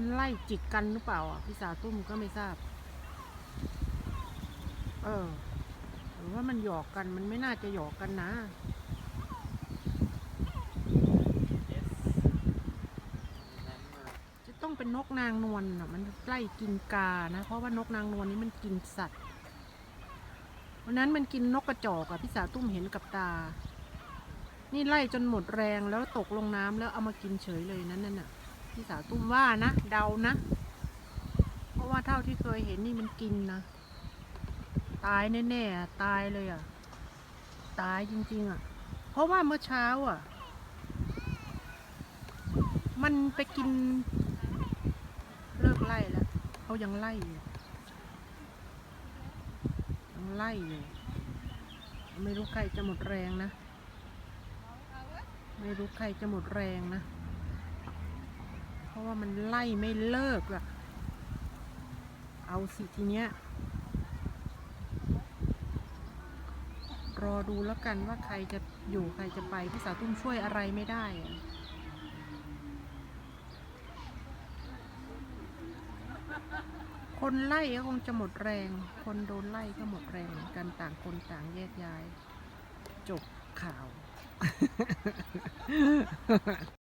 มันไล่จิกกันหรือเปล่าอะพี่สาวตุ้มก็ไม่ทราบ เออหรือว่ามันหยอกกันมันไม่น่าจะหยอกกันนะ จะต้องเป็นนกนางนวลน่ะ มันไล่กินกานะ เพราะว่านกนางนวลนี้มันกินสัตว์วันนั้นมันกินนกกระจอกอะพี่สาวตุ้มเห็นกับตา นี่ไล่จนหมดแรงแล้วตกลงน้ำแล้วเอามากินเฉยเลยนั่นน่ะ พี่สาวตุ้มว่านะเดานะ เพราะว่าเท่าที่เคยเห็นนี่มันกินนะตายแน่ๆตายเลยอะ ตายจริงๆอะ เพราะว่าเมื่อเช้าอะ มันไปกิน เลิกไล่แล้วเขายังไล่อยู่ยังไล่อยู่ไม่รู้ใครจะหมดแรงนะ ไม่รู้ใครจะหมดแรงนะ ราะว่ามันไล่ไม่เลิกอะเอาสิทีเนี้ย รอดูแล้วกันว่าใครจะอยู่ใครจะไป พี่สาวตุ้มช่วยอะไรไม่ได้อะคนไล่ก็คงจะหมดแรง คนโดนไล่ก็หมดแรงเหมือนกันต่างคนต่างแยกย้าย จบข่าว